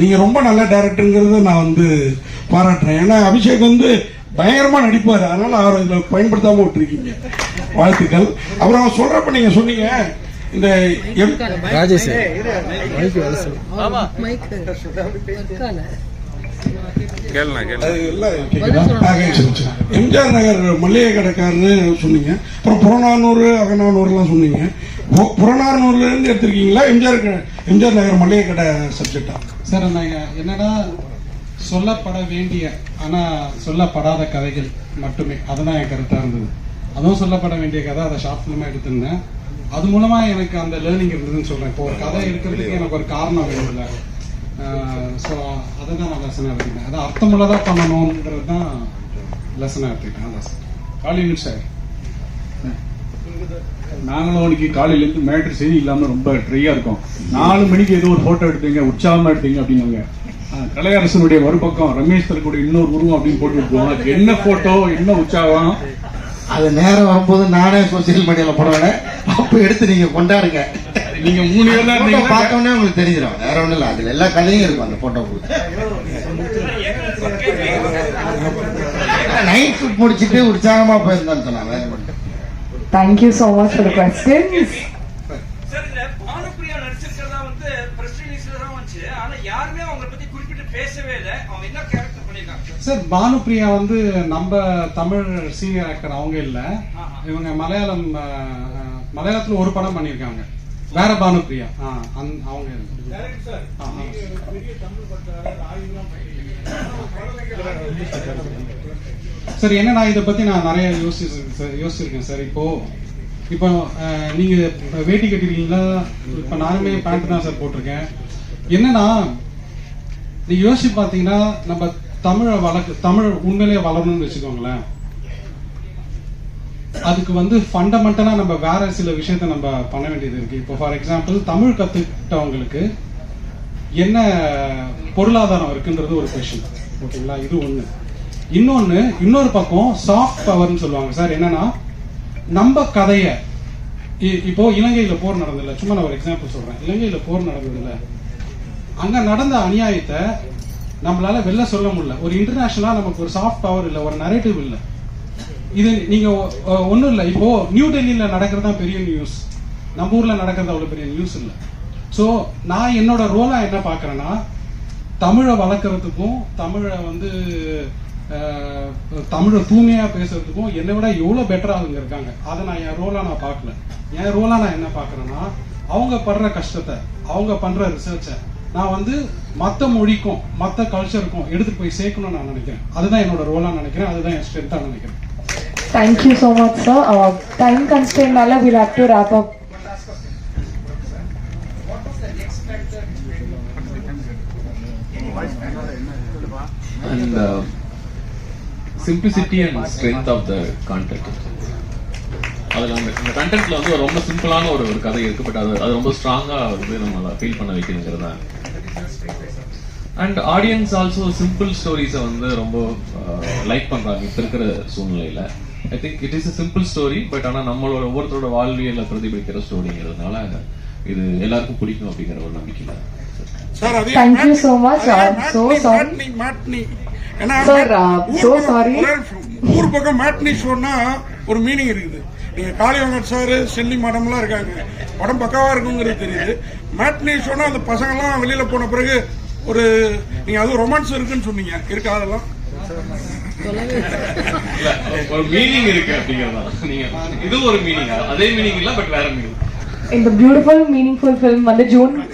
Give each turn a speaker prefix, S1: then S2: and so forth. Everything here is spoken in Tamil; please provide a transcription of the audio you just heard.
S1: நீங்க ரொம்ப நல்ல டேரக்டருங்கிறத நான் வந்து பாராட்டுறேன். ஏன்னா அபிஷேக் வந்து பயங்கரமா நடிப்பாரு. அதனால அவரை இதுல பயன்படுத்தாம விட்டுருக்கீங்க. வாழ்த்துக்கள். அப்புறம் அவன் சொல்றப்ப நீங்க சொன்னீங்க இந்த எம்-
S2: ராஜேஷ்.
S1: எம்ஜிஆர் நகர் மல்லிகை கடைக்காரரு சொன்னீங்க. அப்புறம் புறநானூறு அகநானூறுலாம் சொன்னீங்க. பு- புறநானூறுல இருந்து எடுத்திருக்கீங்களா? எம்ஜிஆர் எம்ஜிஆர் நகர் மல்லிகை கடை சப்ஜெக்டா
S3: சார் நாங்க என்னன்னா சொல்லப்பட வேண்டிய ஆனா சொல்லப்படாத கதைகள் மட்டுமே. அதுதான் என் கருத்தா இருந்தது. அதுவும் சொல்லப்பட வேண்டிய கதை அதை ஷார்ட் ஃபிலிமா எடுத்திருந்தேன். அது மூலமா எனக்கு அந்த லேர்னிங் இருந்ததுன்னு சொல்றேன். இப்போ ஒரு கதை எடுக்கிறதுக்கு எனக்கு ஒரு காரணம் வேணும்ல. ஸோ அதை தான் நான் லெசனாக எடுத்துக்கிட்டேன். அதை அர்த்தமுள்ளதாக பண்ணணுன்றது தான் லெசனாக எடுத்துக்கிட்டேன். அதான் சார்.
S4: காலின் சார் நாங்களும் இன்னைக்கு காலையில இருந்து மேட்ரு செய்தி இல்லாம ரொம்ப ட்ரையா இருக்கோம். நாலு மணிக்கு ஏதோ ஒரு போட்டோ எடுத்தீங்க உற்சாகமா எடுத்தீங்க அப்படின்னாங்க. கலையரசனுடைய மறுபக்கம் ரமேஷ் தரக்கூடிய இன்னொரு உருவம் அப்படின்னு போட்டு விட்டுருவோம் என்ன போட்டோ என்ன உற்சாகம்?
S5: அது நேரம் வரும்போது நானே சோசியல் மீடியால போடுவேன். அப்ப எடுத்து நீங்க கொண்டாடுங்க.
S4: நீங்க மூணு பேர் தான் இருந்தீங்கன்னா
S5: பார்த்தோன்னே உங்களுக்கு தெரிஞ்சிடும். வேற ஒண்ணும் இல்ல. அதுல எல்லா கதையும் இருக்கும் அந்த போட்டோ நைட் முடிச்சிட்டு உற்சாகமா போயிருந்தான்னு சொன்னாங்க.
S6: You so much for the questions.
S7: Sir நடிச்சிருக்கிறதா வந்து பிரஸ் ரிலீஸ்ல தான் வந்துச்சு. ஆனா யாருமே அவங்கள பத்தி குறிப்பிட்டு பேசவே இல்லை. அவங்க என்ன கேரக்டர் பண்ணிருக்காங்க சார்
S3: சார் பானுப்பிரியா வந்து நம்ம தமிழ் சீனியர் ஆக்டர் அவங்க இல்ல. இவங்க மலையாளம் மலையாளத்துல ஒரு படம் பண்ணியிருக்காங்க. வேற அந்த- அவங்க சார் என்ன நான் இதை பத்தி நான் நிறைய யோசிச்சிருக்கேன் சார் யோசிச்சிருக்கேன் சார் இப்போ இப்போ நீங்கள் நீங்க வேட்டி கட்டிருக்கீங்களா? இப்போ நானுமே பேண்ட் தான் சார் போட்டிருக்கேன். என்னன்னா நீங்க யோசிச்சு பாத்தீங்கன்னா நம்ம தமிழை வளர்க்க தமிழ் உண்மையிலேயே வளரணும்னு வச்சுக்கோங்களேன். அதுக்கு வந்து ஃபண்டமெண்டலா நம்ம வேற சில விஷயத்த நம்ம பண்ண வேண்டியது இருக்கு. இப்போ ஃபார் எக்ஸாம்பிள் தமிழ் கத்துக்கிட்டவங்களுக்கு என்ன பொருளாதாரம் இருக்குன்றது ஒரு கொஷின் ஓகேங்களா? இது ஒண்ணு. இன்னொன்னு இன்னொரு பக்கம் சாஃப்ட் பவர்னு சொல்லுவாங்க சார். என்னன்னா நம்ம கதைய இ- இப்போ இலங்கையில போர் நடந்ததில்ல சும்மா நான் ஒரு எக்ஸாம்பிள் சொல்றேன். இலங்கையில போர் நடந்ததில்ல அங்க நடந்த அநியாயத்தை நம்மளால வெளில சொல்ல முடியல. ஒரு இன்டர்நேஷனலா நமக்கு ஒரு சாஃப்ட் பவர் இல்லை ஒரு நரேட்டிவ் இல்லை. இது நீங்க ஒன்றும் இல்லை. இப்போ நியூ டெல்லியில நடக்கிறது தான் பெரிய நியூஸ் நம்ம ஊர்ல நடக்கிறது அவ்வளவு பெரிய நியூஸ் இல்லை. ஸோ நான் என்னோட ரோலாக என்ன பார்க்குறேன்னா தமிழை வளர்க்குறதுக்கும் தமிழை வந்து தமிழை தூய்மையாக பேசுறதுக்கும் என்னை விட எவ்வளோ பெட்டரா அவங்க இருக்காங்க. அதை நான் என் ரோலாக நான் பார்க்கல. என் ரோலாக நான் என்ன பார்க்குறேன்னா அவங்க படுற கஷ்டத்தை அவங்க பண்ணுற ரிசர்ச்சை நான் வந்து மற்ற மொழிக்கும் மற்ற கல்ச்சருக்கும் எடுத்துட்டு போய் சேர்க்கணும்னு நான் நினைக்கிறேன். அதுதான் என்னோட ரோலாக நினைக்கிறேன். அதுதான் என் ஸ்ட்ரென்த்தாக நினைக்கிறேன்.
S6: Thank you so much sir time Uh, will constraint, to wrap up
S8: and uh, simplicity and strength of the content. அதுல அந்த இந்த கண்டென்ட்ல வந்து ரொம்ப சிம்பிளான ஒரு ஒரு கதை இருக்கு பட் அது அது ரொம்ப ஸ்ட்ராங்கா வந்து நம்மள ஃபீல் பண்ண வைக்கிறதுங்கிறது. தான் அண்ட் ஆடியன்ஸ் ஆல்சோ சிம்பிள் ஸ்டோரிஸை வந்து ரொம்ப uh, லைக் பண்றாங்க இப்ப இருக்கிற சூழ்நிலையில. I think it is a simple story but ஆனால் நம்மளோட ஒவ்வொருத்தரோட வாழ்வியல பிரதிபலிக்கிற ஸ்டோரிங்கிறதுனால இது எல்லாருக்கும் பிடிக்கும் அப்படிங்கிற ஒரு நம்பிக்கை
S1: சார்
S6: so much.
S1: அதே
S6: I'm so
S1: மாட்னி,
S6: Sir,
S1: மாட்-
S6: uh,
S1: ஊர்
S6: so
S1: பக்கம் மேட்னி ஷோன்னா ஒரு மீனிங் இருக்குது. நீங்க காளிவங்கர் சார் செல்லி மேடம்லாம் இருக்காங்க. படம் பக்காவா இருக்குங்கிறது தெரியுது. மேட்னி ஷோனா அந்த பசங்கெல்லாம் வெளியில போன பிறகு ஒரு நீங்க அது ரொமான்ஸ் இருக்குன்னு சொன்னீங்க. இருக்கா அதெல்லாம்?
S8: ஒரு மீனிங் இருக்கு அப்படிங்கறதா நீங்க இது ஒரு மீனிங் அதே மீனிங் இல்ல பட் வேற meaning
S6: beautiful, meaningful film, on the June